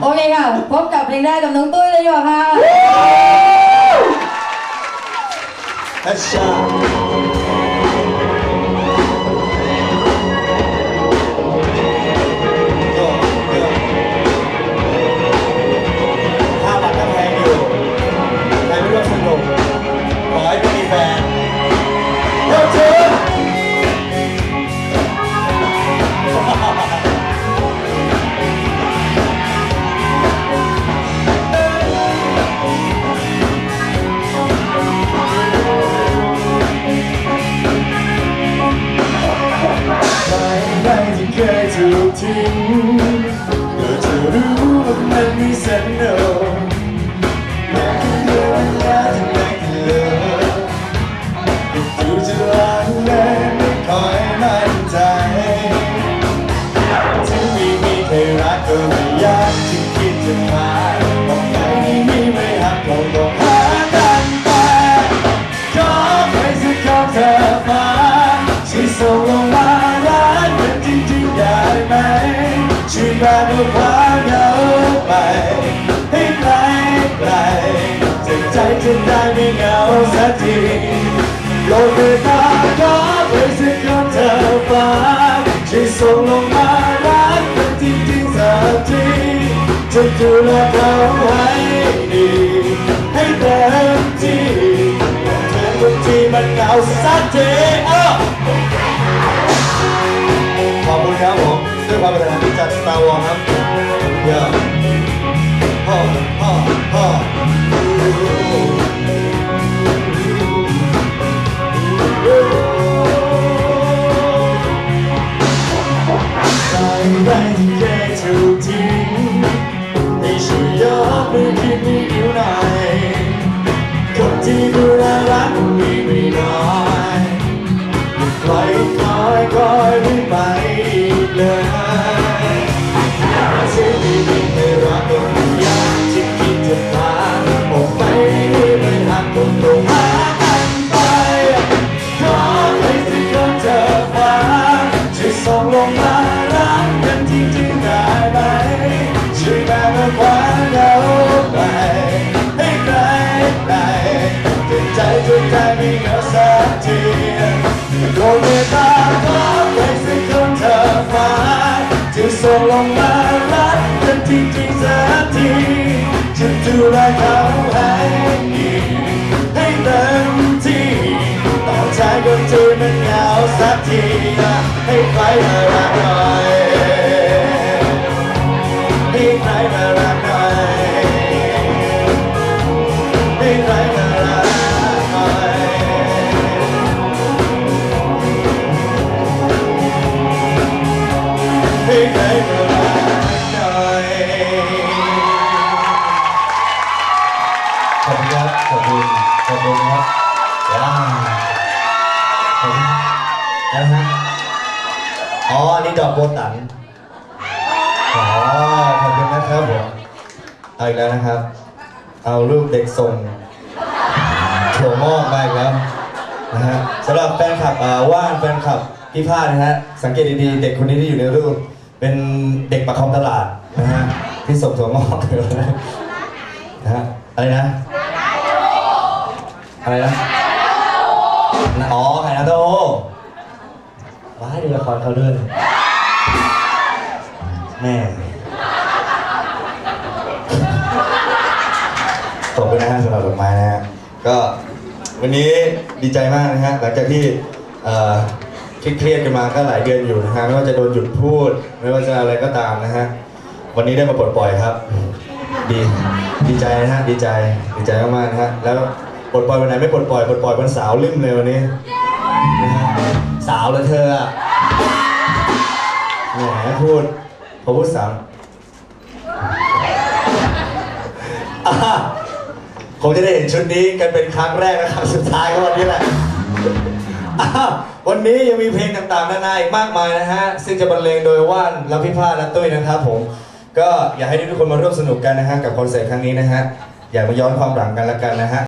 โอเคค่ะ พบกับเพลงได้กับน้องตุ้ยเลยดีกว่าค่ะ มันมีเสน่ห์อยากจะเดินยากจะไม่กันเลยดูจะลังเลไม่คอยมั่นใจถึงไม่มีใครรักก็ไม่อยากจะคิดจะมาบอกใครไม่ไม่หักเราต้องหากันไปขอไปสักคำเธอมาช่ส่งลงมารักกันจริงๆได้ไหมช่วยแบกเอาควา สักทีโลกเมตาขอไปสักคำเธอมาช่วยส่งลงมารักกันจริงๆสักทีจะดูแลเขาให้ดีให้เต็มที่บางทีมันเหงาสักทีเอ้าขอบคุณครับผมด้วยความเป็นที่จากสตาร์วอร์ครับเย่าฮ่าฮ่าฮ่าใได้ที่เคยถูกทิ้งให้ช่วยยกมือขึ้นให้ดูหน่อย จริงๆได้ไหมช่วยแบ่งเอาความเหงาไปให้ไกลไกลจใจจนใจไม่เหงาสักทีโลกเมตตาขอให้สิ่งของเธอฟ้าจะส่งลงมารักกันจริงๆสักทีจะดูแลเขาให้ดีให้เต็มที่ต่อใจก็จะมันเหงาสักทีให้ใครมารักหน่อย ขอบคุณครับขอบคุณขอบคุณครับว้าวขอบคุณนะฮะอ๋ออันนี้ดอกโบตันอ๋อขอบคุณ นะครับผมเอาอีกแล้วนะครับ เอารูปเด็กส่งถั่วงอกมาอีกแล้วนะฮะสำหรับแฟนคลับอ่าว่านแฟนคลับพี่พาดนะฮะสังเกตดีๆเด็กคนนี้ที่อยู่ในรูป เป็นเด็กประคองตลาดนะฮะที่ส่งถั่วงอกนะฮะอะไรนะอะไรนะอ๋อไข่นาโตว้ายดูละครเขาด้วยแม่ ขอบคุณนะฮะสำหรับดอกไม้นะฮะก็วันนี้ดีใจมากนะฮะหลังจากที่เอ่อเครียดๆกันมาก็หลายเดือนอยู่นะฮะไม่ว่าจะโดนหยุดพูด ไม่ว่าจะอะไรก็ตามนะฮะวันนี้ได้มาปลดปล่อยครับ ดีดีใจนะฮะดีใจดีใจมากๆนะฮะแล้วปลดปล่อยวันไหนไม่ปลดปล่อยปลดปล่อยวันเสาร์ลืมเลยวันนี้นะฮะสาวเลยเธออะแหมพูดพอพูดสาวอะ คงจะได้เห็นชุดนี้กันเป็นครั้งแรกและครั้งสุดท้ายก็วันนี้แหละอะวันนี้ยังมีเพลงต่างๆนานาอีกมากมายนะฮะ ซึ่งจะบรรเลงโดยว่านและพี่พาและตุ้ยนะครับผม ก็อยากให้ทุกคนมาร่วมสนุกกันนะฮะกับคอนเสิร์ตครั้งนี้นะฮะ อยากมาย้อนความหลังกันละกันนะฮะ